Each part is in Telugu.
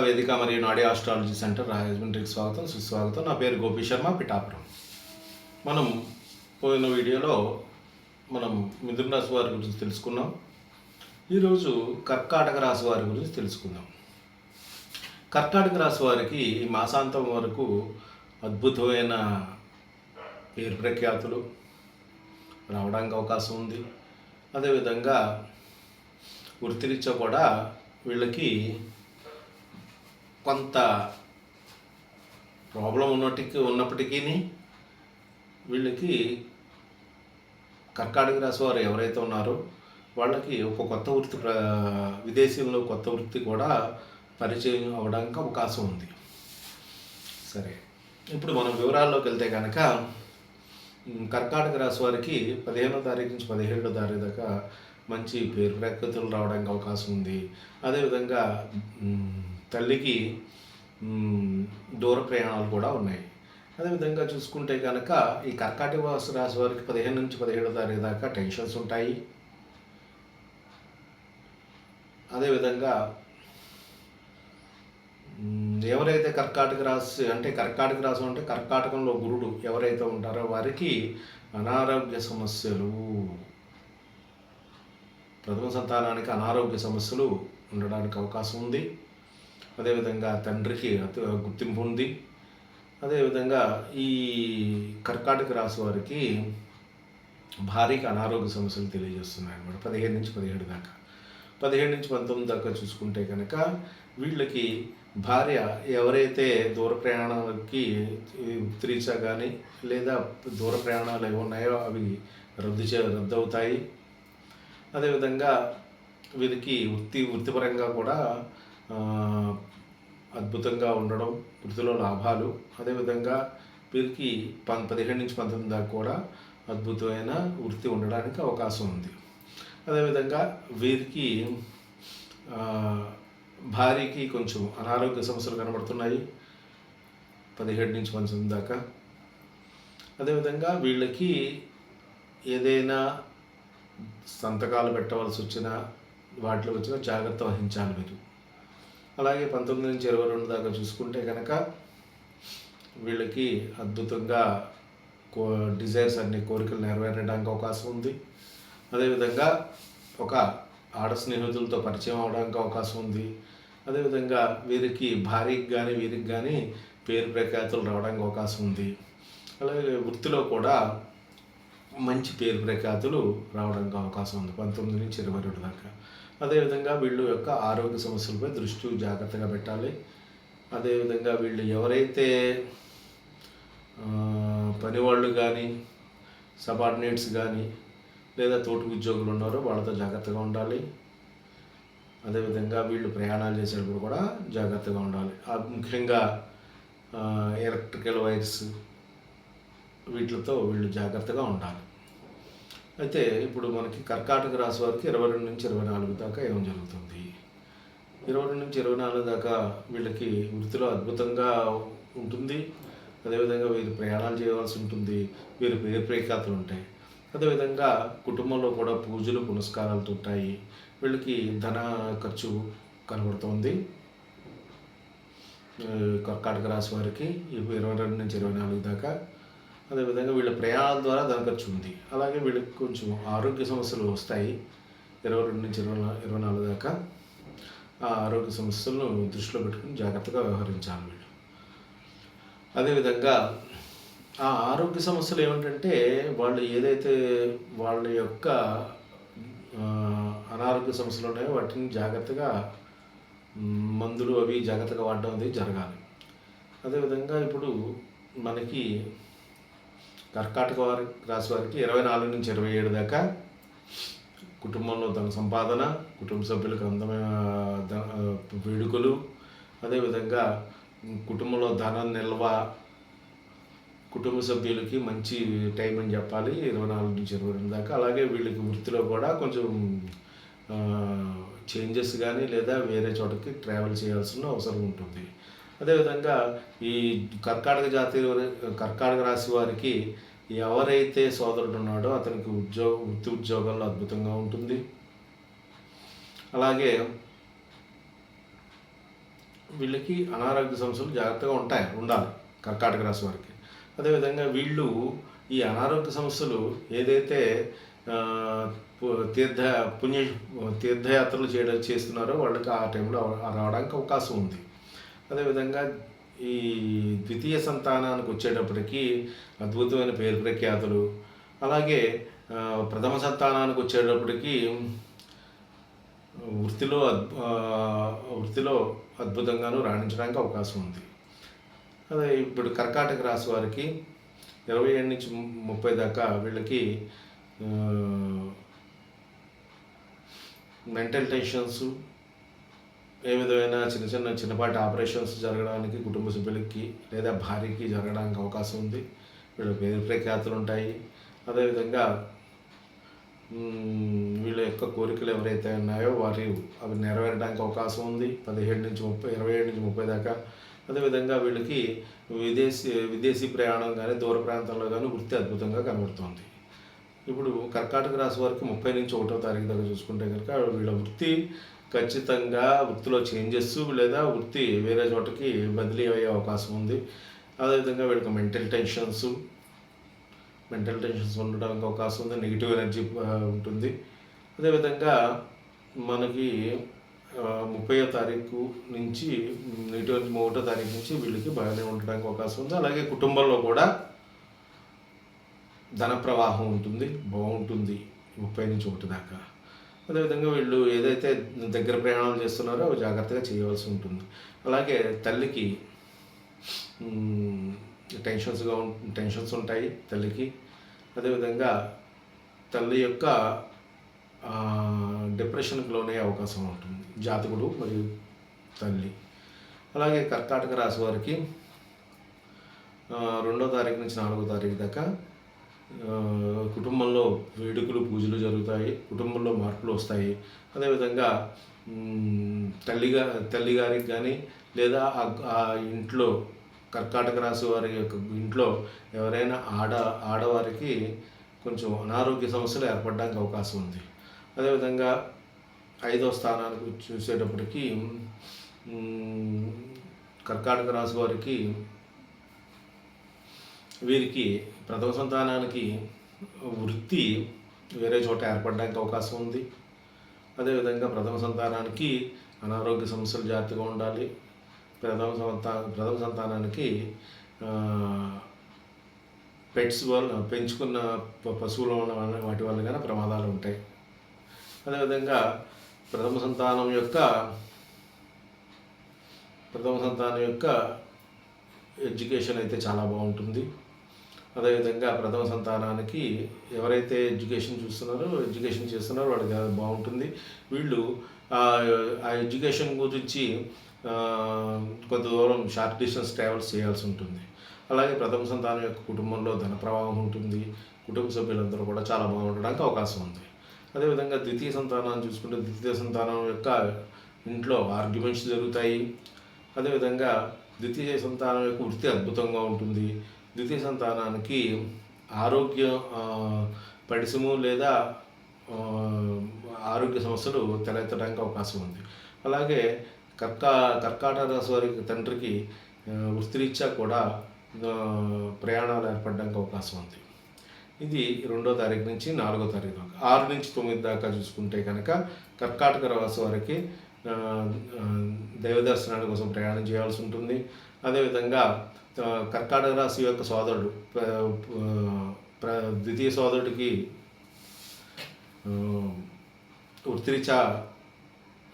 వేదిక మరియు నాడి ఆస్ట్రాలజీ సెంటర్ రాజమండ్రికి స్వాగతం సుస్వాగతం. నా పేరు గోపి శర్మ పిఠాపురం. మనం పోయిన వీడియోలో మనం మిథున రాశి వారి గురించి తెలుసుకున్నాం. ఈరోజు కర్కాటక రాశి వారి గురించి తెలుసుకుందాం. కర్కాటక రాశి వారికి ఈ మాసాంతం వరకు అద్భుతమైన పేరు ప్రఖ్యాతులు రావడానికి అవకాశం ఉంది. అదేవిధంగా వృత్తిరీత్యా కూడా వీళ్ళకి కొంత ప్రాబ్లం ఉన్నటికి ఉన్నప్పటికీ వీళ్ళకి కర్కాటక రాశి వారు ఎవరైతే ఉన్నారో వాళ్ళకి ఒక కొత్త వృత్తి విదేశంలో విదేశీయంలో కొత్త వృత్తి కూడా పరిచయం అవ్వడానికి అవకాశం ఉంది. సరే. ఇప్పుడు మనం వివరాల్లోకి వెళ్తే కనుక కర్కాటక రాశి వారికి పదిహేనో తారీఖు నుంచి పదిహేడో తారీఖు దాకా మంచి పేరు ప్రఖ్యాతులు రావడానికి అవకాశం ఉంది. అదేవిధంగా తల్లికి దూర ప్రయాణాలు కూడా ఉన్నాయి. అదేవిధంగా చూసుకుంటే కనుక ఈ కర్కాటక వాసు రాశి వారికి పదిహేను నుంచి పదిహేడో తారీఖు దాకా టెన్షన్స్ ఉంటాయి. అదేవిధంగా ఎవరైతే కర్కాటక రాశి అంటే కర్కాటక రాశి అంటే కర్కాటకంలో గురుడు ఎవరైతే ఉంటారో వారికి అనారోగ్య సమస్యలు ప్రథమ సంతానానికి అనారోగ్య సమస్యలు ఉండడానికి అవకాశం ఉంది. అదేవిధంగా తండ్రికి గుర్తింపు ఉంది. అదేవిధంగా ఈ కర్కాటక రాశి వారికి భారీగా అనారోగ్య సమస్యలు తెలియజేస్తున్నాయి అనమాట పదిహేను నుంచి పదిహేడు దాకా. పదిహేడు నుంచి పంతొమ్మిది దాకా చూసుకుంటే కనుక వీళ్ళకి భార్య ఎవరైతే దూర ప్రయాణాలకి ఉత్తరీచా కానీ లేదా దూర ప్రయాణాలు ఏవి ఉన్నాయో అవి రద్దు చే రద్దు అవుతాయి అదేవిధంగా వీరికి వృత్తి వృత్తిపరంగా కూడా అద్భుతంగా ఉండడం వృద్ధిలో లాభాలు. అదేవిధంగా వీరికి పం పదిహేడు నుంచి పంతొమ్మిది దాకా కూడా అద్భుతమైన వృత్తి ఉండడానికి అవకాశం ఉంది. అదేవిధంగా వీరికి భార్యకి కొంచెం అనారోగ్య సమస్యలు కనబడుతున్నాయి. పదిహేడు నుంచి పంతొమ్మిది దాకా. అదేవిధంగా వీళ్ళకి ఏదైనా సంతకాలు పెట్టవలసి వచ్చినా వాటిలో వచ్చిన జాగ్రత్త వహించాలి మీరు. అలాగే పంతొమ్మిది నుంచి ఇరవై రెండు దాకా చూసుకుంటే కనుక వీళ్ళకి అద్భుతంగా కో డిజైర్స్ అన్ని కోరికలు నెరవేరడానికి అవకాశం ఉంది. అదేవిధంగా ఒక ఆడ స్నేహితులతో పరిచయం అవడానికి అవకాశం ఉంది. అదేవిధంగా వీరికి భార్యకి కానీ వీరికి కానీ పేరు ప్రఖ్యాతులు రావడానికి అవకాశం ఉంది. అలాగే వృత్తిలో కూడా మంచి పేరు ప్రఖ్యాతులు రావడానికి అవకాశం ఉంది. పంతొమ్మిది నుంచి ఇరవై రెండు దాకా. అదేవిధంగా వీళ్ళు యొక్క ఆరోగ్య సమస్యలపై దృష్టి జాగ్రత్తగా పెట్టాలి. అదేవిధంగా వీళ్ళు ఎవరైతే పనివాళ్ళు కానీ సబార్డినేట్స్ కానీ లేదా తోటి ఉద్యోగులు ఉన్నారో వాళ్ళతో జాగ్రత్తగా ఉండాలి. అదేవిధంగా వీళ్ళు ప్రయాణాలు చేసేటప్పుడు కూడా జాగ్రత్తగా ఉండాలి. ముఖ్యంగా ఎలక్ట్రికల్ వైర్స్ వీటితో వీళ్ళు జాగ్రత్తగా ఉండాలి. అయితే ఇప్పుడు మనకి కర్కాటక రాశి వారికి ఇరవై రెండు నుంచి ఇరవై నాలుగు దాకా ఏం జరుగుతుంది? ఇరవై రెండు నుంచి ఇరవై నాలుగు దాకా వీళ్ళకి వృత్తిలో అద్భుతంగా ఉంటుంది. అదేవిధంగా వీరు ప్రయాణాలు చేయవలసి ఉంటుంది. వీరు పేరు ప్రఖ్యాతులు ఉంటాయి. అదేవిధంగా కుటుంబంలో కూడా పూజలు పునస్కారాలు ఉంటాయి. వీళ్ళకి ధన ఖర్చు కనబడుతుంది. కర్కాటక రాశి వారికి ఇరవై రెండు నుంచి ఇరవై నాలుగు దాకా అదేవిధంగా వీళ్ళ ప్రయాణాల ద్వారా ధన ఖర్చు ఉంది. అలాగే వీళ్ళకి కొంచెం ఆరోగ్య సమస్యలు వస్తాయి. ఇరవై రెండు నుంచి ఇరవై ఇరవై నాలుగు దాకా ఆ ఆరోగ్య సమస్యలను దృష్టిలో పెట్టుకుని జాగ్రత్తగా వ్యవహరించాలి వీళ్ళు. అదేవిధంగా ఆ ఆరోగ్య సమస్యలు ఏమిటంటే వాళ్ళు ఏదైతే వాళ్ళ యొక్క అనారోగ్య సమస్యలు ఉన్నాయో వాటిని జాగ్రత్తగా మందులు అవి జాగ్రత్తగా వాడడం అనేది జరగాలి. అదేవిధంగా ఇప్పుడు మనకి కర్కాటక వారి రాశి వారికి ఇరవై నాలుగు నుంచి ఇరవై ఏడు దాకా కుటుంబంలో ధన సంపాదన కుటుంబ సభ్యులకు అందమైన వేడుకలు అదేవిధంగా కుటుంబంలో ధన నిల్వ కుటుంబ సభ్యులకి మంచి టైం అని చెప్పాలి ఇరవై నాలుగు నుంచి ఇరవై రెండు దాకా. అలాగే వీళ్ళకి వృత్తిలో కూడా కొంచెం చేంజెస్ కానీ లేదా వేరే చోటకి ట్రావెల్ చేయాల్సిన అవసరం ఉంటుంది. అదేవిధంగా ఈ కర్కాటక జాతి వారి- కర్కాటక రాశి వారికి ఎవరైతే సోదరుడు ఉన్నాడో అతనికి ఉద్యోగ వృత్తి ఉద్యోగాల్లో అద్భుతంగా ఉంటుంది. అలాగే వీళ్ళకి అనారోగ్య సమస్యలు జాగ్రత్తగా ఉంటాయి ఉండాలి కర్కాటక రాశి వారికి. అదేవిధంగా వీళ్ళు ఈ అనారోగ్య సమస్యలు ఏదైతే పు- తీర్థ పుణ్య తీర్థయాత్రలు చేయడం చేస్తున్నారో వాళ్ళకి ఆ టైంలో రావడానికి అవకాశం ఉంది. అదేవిధంగా ఈ ద్వితీయ సంతానానికి వచ్చేటప్పటికి అద్భుతమైన పేరు ప్రఖ్యాతులు అలాగే ప్రథమ సంతానానికి వచ్చేటప్పటికి వృత్తిలో వృత్తిలో అద్భుతంగాను రాణించడానికి అవకాశం ఉంది. అదే ఇప్పుడు కర్కాటక రాశి వారికి ఇరవై ఏడు నుంచి ముప్పై దాకా వీళ్ళకి మెంటల్ టెన్షన్స్ ఏ విధమైన చిన్న చిన్న చిన్నపాటి ఆపరేషన్స్ జరగడానికి కుటుంబ సభ్యులకి లేదా భార్యకి జరగడానికి అవకాశం ఉంది. వీళ్ళ పేరు ప్రఖ్యాతులు ఉంటాయి. అదేవిధంగా వీళ్ళ యొక్క కోరికలు ఎవరైతే ఉన్నాయో వారి అవి నెరవేరడానికి అవకాశం ఉంది. పదిహేడు నుంచి ముప్పై ఇరవై ఏడు నుంచి ముప్పై దాకా. అదేవిధంగా వీళ్ళకి విదేశీ విదేశీ ప్రయాణం కానీ దూర ప్రాంతాల్లో కానీ వృత్తి అద్భుతంగా కనబడుతుంది. ఇప్పుడు కర్కాటక రాశి వారికి ముప్పై నుంచి ఒకటో తారీఖు దాకా చూసుకుంటే కనుక వీళ్ళ వృత్తి ఖచ్చితంగా వృత్తిలో చేంజెస్ లేదా వృత్తి వేరే చోటకి బదిలీ అయ్యే అవకాశం ఉంది. అదేవిధంగా వీళ్ళకి మెంటల్ టెన్షన్స్ మెంటల్ టెన్షన్స్ ఉండడానికి అవకాశం ఉంది. నెగిటివ్ ఎనర్జీ ఉంటుంది. అదేవిధంగా మనకి ముప్పయో తారీఖు నుంచి నెగిటివ్ ఒకటో తారీఖు నుంచి వీళ్ళకి బాగానే ఉండడానికి అవకాశం ఉంది. అలాగే కుటుంబంలో కూడా ధన ప్రవాహం ఉంటుంది బాగుంటుంది. ముప్పై నుంచి ఒకటి దాకా. అదేవిధంగా వీళ్ళు ఏదైతే దగ్గర ప్రయాణాలు చేస్తున్నారో అవి జాగ్రత్తగా చేయవలసి ఉంటుంది. అలాగే తల్లికి టెన్షన్స్గా ఉం టెన్షన్స్ ఉంటాయి తల్లికి. అదేవిధంగా తల్లి యొక్క డిప్రెషన్కి లోనే అవకాశం ఉంటుంది జాతకుడు మరియు తల్లి. అలాగే కర్కాటక రాశి వారికి రెండో తారీఖు నుంచి నాలుగో తారీఖు దాకా కుటుంబంలో వేడుకలు పూజలు జరుగుతాయి కుటుంబంలో మార్పులు వస్తాయి. అదేవిధంగా తల్లిగా తల్లిగారికి కానీ లేదా ఆ- ఇంట్లో కర్కాటక రాశి వారి యొక్క ఇంట్లో ఎవరైనా ఆడ ఆడవారికి కొంచెం అనారోగ్య సమస్యలు ఏర్పడడానికి అవకాశం ఉంది. అదేవిధంగా ఐదో స్థానానికి చూసేటప్పటికి కర్కాటక రాశి వారికి వీరికి ప్రథమ సంతానానికి వృత్తి వేరే చోట ఏర్పడడానికి అవకాశం ఉంది. అదేవిధంగా ప్రథమ సంతానానికి అనారోగ్య సమస్యలు జాగ్రత్తగా ఉండాలి. ప్రథమ సంతా ప్రథమ సంతానానికి పెట్స్ వల్ల పెంచుకున్న పశువులు పశువుల వల్ల వాటి వల్ల కానీ ప్రమాదాలు ఉంటాయి. అదేవిధంగా ప్రథమ సంతానం యొక్క ప్రథమ సంతానం యొక్క ఎడ్యుకేషన్ అయితే చాలా బాగుంటుంది. అదేవిధంగా ప్రథమ సంతానానికి ఎవరైతే ఎడ్యుకేషన్ చూస్తున్నారో ఎడ్యుకేషన్ చేస్తున్నారో వాళ్ళకి బాగుంటుంది. వీళ్ళు ఆ ఎడ్యుకేషన్ గురించి కొంత దూరం షార్ట్ డిస్టెన్స్ ట్రావెల్స్ చేయాల్సి ఉంటుంది. అలాగే ప్రథమ సంతానం యొక్క కుటుంబంలో ధన ప్రవాహం ఉంటుంది. కుటుంబ సభ్యులందరూ కూడా చాలా బాగుండడానికి అవకాశం ఉంది. అదేవిధంగా ద్వితీయ సంతానాన్ని చూసుకుంటే ద్వితీయ సంతానం యొక్క ఇంట్లో ఆర్గ్యుమెంట్స్ జరుగుతాయి. అదేవిధంగా ద్వితీయ సంతానం యొక్క వృత్తి అద్భుతంగా ఉంటుంది. ద్వితీయ సంతానానికి ఆరోగ్య పరిశ్రమ పడిసము లేదా ఆరోగ్య సమస్యలు తలెత్తడానికి అవకాశం ఉంది. అలాగే కర్కా కర్కాటక రాశి వారి తండ్రికి ఆ, వృత్తిరీత్యా కూడా ప్రయాణాలు ఏర్పడడానికి అవకాశం ఉంది. ఇది రెండో తారీఖు నుంచి నాలుగో తారీఖు దాకా. ఆరు నుంచి తొమ్మిది దాకా చూసుకుంటే కనుక కర్కాటక రాశి వారికి దైవ దర్శనాల కోసం ప్రయాణం చేయాల్సి ఉంటుంది. అదేవిధంగా కర్కాటక రాశి యొక్క సోదరుడు ప్ర- ద్వితీయ సోదరుడికి ఆ, వృత్తిరీత్యా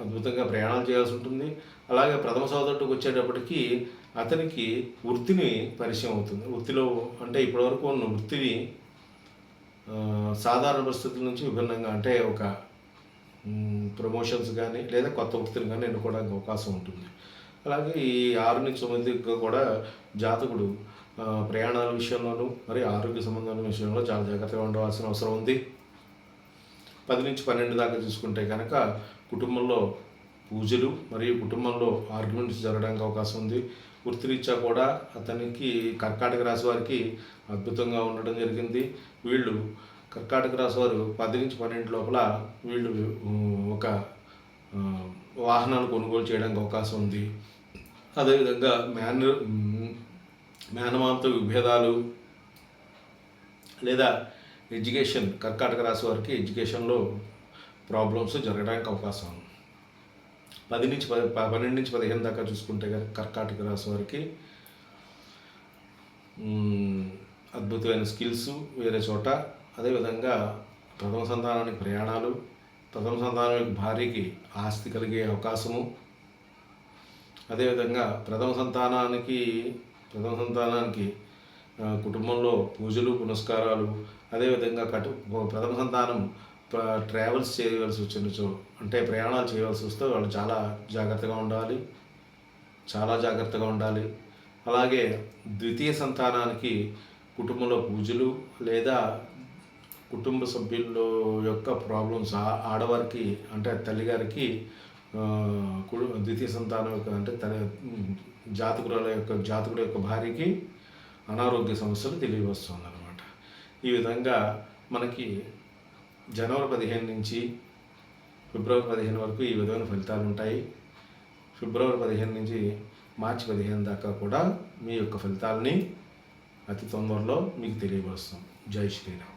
అద్భుతంగా ప్రయాణాలు చేయాల్సి ఉంటుంది. అలాగే ప్రథమ సోదరుడికి వచ్చేటప్పటికి అతనికి వృత్తిని పరిచయం అవుతుంది. వృత్తిలో అంటే ఇప్పటివరకు ఉన్న వృత్తిని సాధారణ పరిస్థితుల నుంచి విభిన్నంగా అంటే ఒక ప్రమోషన్స్ కానీ లేదా కొత్త వృత్తిని కానీ ఎన్నుకోవడానికి అవకాశం ఉంటుంది. అలాగే ఈ ఆరు నుంచి కూడా జాతకుడు ప్రయాణాల విషయంలోనూ మరి ఆరోగ్య సంబంధాల విషయంలో చాలా జాగ్రత్తగా ఉండవలసిన అవసరం ఉంది. పది నుంచి పన్నెండు దాకా చూసుకుంటే కనుక కుటుంబంలో పూజలు మరియు కుటుంబంలో ఆర్గ్యుమెంట్స్ జరగడానికి అవకాశం ఉంది. వృత్తిరీత్యా కూడా అతనికి కర్కాటక రాశి వారికి అద్భుతంగా ఉండడం జరిగింది. వీళ్ళు కర్కాటక రాశి వారు పది నుంచి పన్నెండు లోపల వీళ్ళు ఒక వాహనాలు కొనుగోలు చేయడానికి అవకాశం ఉంది. అదేవిధంగా మ్యాన్ మేనమామతో విభేదాలు లేదా ఎడ్యుకేషన్ కర్కాటక రాశి వారికి ఎడ్యుకేషన్లో ప్రాబ్లమ్స్ జరగడానికి అవకాశం ఉంది. పది నుంచి పది పన్నెండు నుంచి పదిహేను దాకా చూసుకుంటే కనుక కర్కాటక రాశి వారికి అద్భుతమైన స్కిల్స్ వేరే చోట అదేవిధంగా ప్రథమ సంతానానికి ప్రయాణాలు ప్రథమ సంతానానికి భార్యకి ఆస్తి కలిగే అవకాశము అదేవిధంగా ప్రథమ సంతానానికి ప్రథమ సంతానానికి కుటుంబంలో పూజలు పునస్కారాలు అదేవిధంగా కటు ప్రథమ సంతానం ట్రావెల్స్ చేయవలసి వచ్చినచో అంటే ప్రయాణాలు చేయవలసి వస్తే వాళ్ళు చాలా జాగ్రత్తగా ఉండాలి. చాలా జాగ్రత్తగా ఉండాలి. అలాగే ద్వితీయ సంతానానికి కుటుంబంలో పూజలు లేదా కుటుంబ సభ్యుల యొక్క ప్రాబ్లమ్స్ ఆడవారికి అంటే తల్లిగారికి ద్వితీయ సంతానం యొక్క అంటే తన జాతకురాల యొక్క జాతకుడు యొక్క భార్యకి అనారోగ్య సమస్యలు తెలియవస్తుంది అనమాట ఈ విధంగా మనకి జనవరి పదిహేను నుంచి ఫిబ్రవరి పదిహేను వరకు ఈ విధమైన ఫలితాలు ఉంటాయి. ఫిబ్రవరి పదిహేను నుంచి మార్చి పదిహేను దాకా కూడా మీ యొక్క ఫలితాలని అతి తొందరలో మీకు తెలియవస్తాం. జై శ్రీరామ్.